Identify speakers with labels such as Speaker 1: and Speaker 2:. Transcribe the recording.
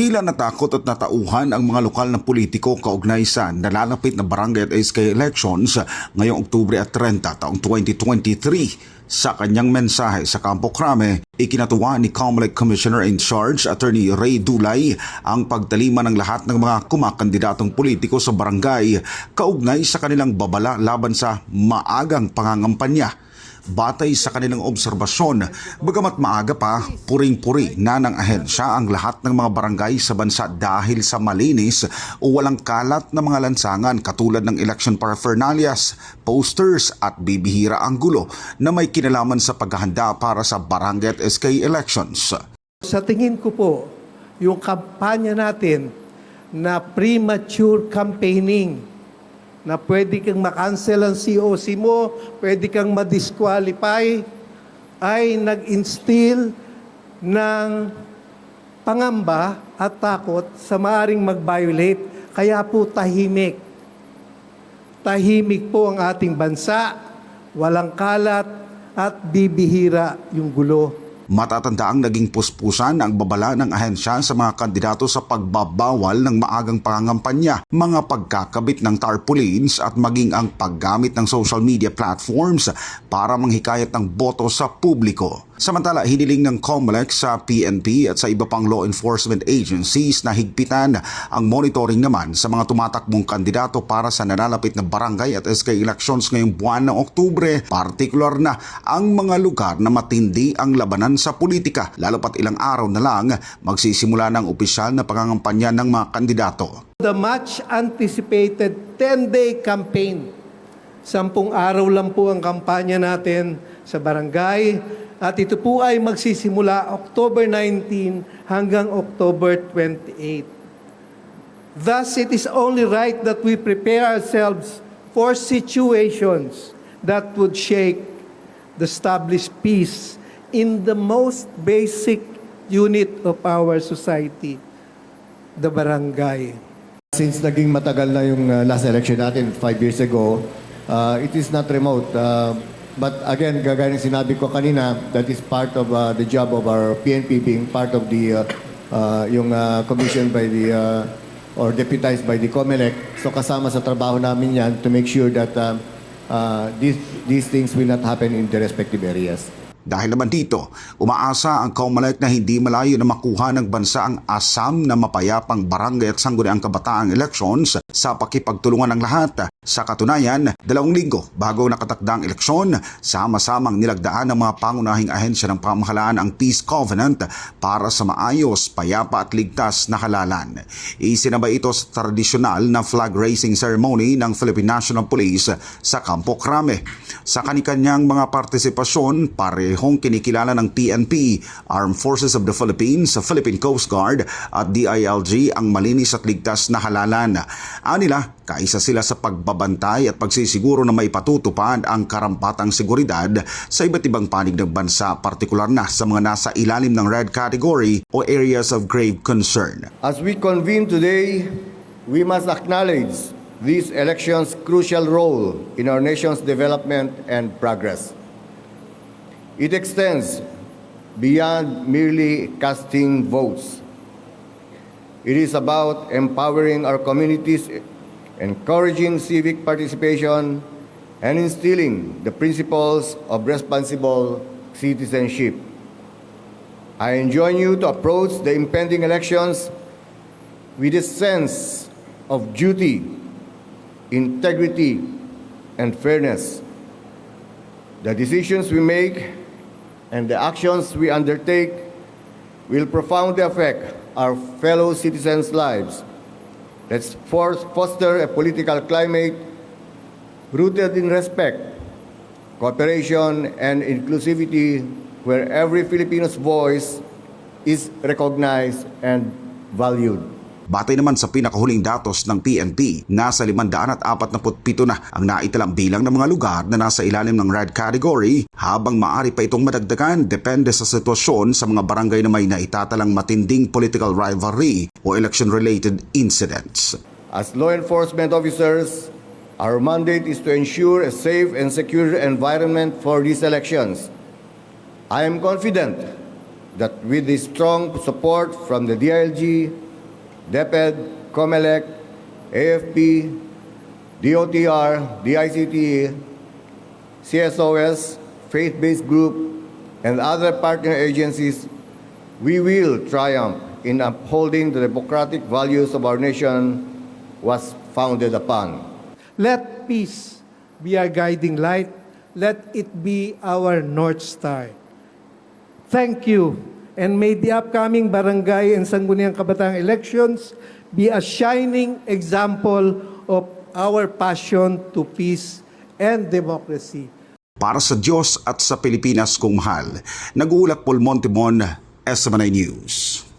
Speaker 1: Tila natakot at natauhan ang mga lokal na politiko kaugnay sa nalalapit na barangay at SK elections ngayong Oktubre at 30 taong 2023. Sa kanyang mensahe sa Campo Crame, ikinatuwa ni Comelec Commissioner in Charge Attorney Ray Dulay ang pagtalima ng lahat ng mga kumakandidatong politiko sa barangay kaugnay sa kanilang babala laban sa maagang pangangampanya. Batay sa kanilang obserbasyon, bagamat maaga pa, puring-puri na ng ahensya ang lahat ng mga barangay sa bansa dahil sa malinis o walang kalat na mga lansangan katulad ng election paraphernalias, posters at bibihira ang gulo na may kinalaman sa paghahanda para sa barangay at SK elections.
Speaker 2: Sa tingin ko po, yung kampanya natin na premature campaigning, na pwede kang makancel ang COC mo, pwede kang madisqualify, ay nag-instill ng pangamba at takot sa maaring mag-violate. Kaya po tahimik. Tahimik po ang ating bansa, walang kalat at bibihira yung gulo.
Speaker 1: Matatanda ang naging puspusan ang babala ng ahensya sa mga kandidato sa pagbabawal ng maagang pangangampanya, mga pagkakabit ng tarpaulins at maging ang paggamit ng social media platforms para manghikayat ng boto sa publiko. Samantala, hiniling ng COMELEC sa PNP at sa iba pang law enforcement agencies na higpitan ang monitoring naman sa mga tumatakbong kandidato para sa nalalapit na barangay at SK elections ngayong buwan ng Oktubre, partikular na ang mga lugar na matindi ang labanan sa politika, lalo pat ilang araw na lang magsisimula ng opisyal na pangangampanya ng mga kandidato.
Speaker 2: The much anticipated 10-day campaign. Sampung araw lang po ang kampanya natin sa barangay at ito po ay magsisimula October 19 hanggang October 28. Thus, it is only right that we prepare ourselves for situations that would shake the established peace in the most basic unit of our society, the barangay.
Speaker 3: Since naging matagal na yung uh, last election natin, five years ago, uh, it is not remote. Uh, but again, gagaya ng sinabi ko kanina, that is part of uh, the job of our PNP being part of the uh, uh, yung uh, commission by the uh, or deputized by the COMELEC. So kasama sa trabaho namin yan to make sure that um, uh, these, these things will not happen in the respective areas.
Speaker 1: Dahil naman dito, umaasa ang COMELEC na hindi malayo na makuha ng bansa ang asam na mapayapang barangay at sangguniang kabataang elections sa pakipagtulungan ng lahat. Sa katunayan, dalawang linggo bago nakatakdang eleksyon, sama-samang nilagdaan ng mga pangunahing ahensya ng pamahalaan ang Peace Covenant para sa maayos, payapa at ligtas na halalan. Isinabay ito sa tradisyonal na flag raising ceremony ng Philippine National Police sa Campo Crame. Sa kanikanyang mga partisipasyon, parehong kinikilala ng PNP, Armed Forces of the Philippines, Philippine Coast Guard at DILG ang malinis at ligtas na halalan. Anila, kaisa sila sa pagbabantay at pagsisiguro na may patutupad ang karampatang seguridad sa iba't ibang panig ng bansa, partikular na sa mga nasa ilalim ng red category o areas of grave concern.
Speaker 3: As we convene today, we must acknowledge this election's crucial role in our nation's development and progress. It extends beyond merely casting votes. It is about empowering our communities, encouraging civic participation, and instilling the principles of responsible citizenship. I enjoin you to approach the impending elections with a sense of duty, integrity, and fairness. The decisions we make and the actions we undertake will profoundly affect our fellow citizens' lives. Let's foster a political climate rooted in respect, cooperation, and inclusivity where every Filipino's voice is recognized and valued.
Speaker 1: Batay naman sa pinakahuling datos ng PNP, nasa 547 na ang naitalang bilang ng mga lugar na nasa ilalim ng red category habang maaari pa itong madagdagan depende sa sitwasyon sa mga barangay na may naitatalang matinding political rivalry o election-related incidents.
Speaker 3: As law enforcement officers, our mandate is to ensure a safe and secure environment for these elections. I am confident that with the strong support from the DILG, DepEd, COMELEC, AFP, DOTR, DICT, CSOS, faith-based group, and other partner agencies, we will triumph in upholding the democratic values of our nation was founded upon.
Speaker 2: Let peace be our guiding light. Let it be our North Star. Thank you. And may the upcoming barangay and sangguniang kabataan elections be a shining example of our passion to peace and democracy.
Speaker 1: Para sa Diyos at sa Pilipinas kung mahal, nag-uulat Paul Montemon, SMNI News.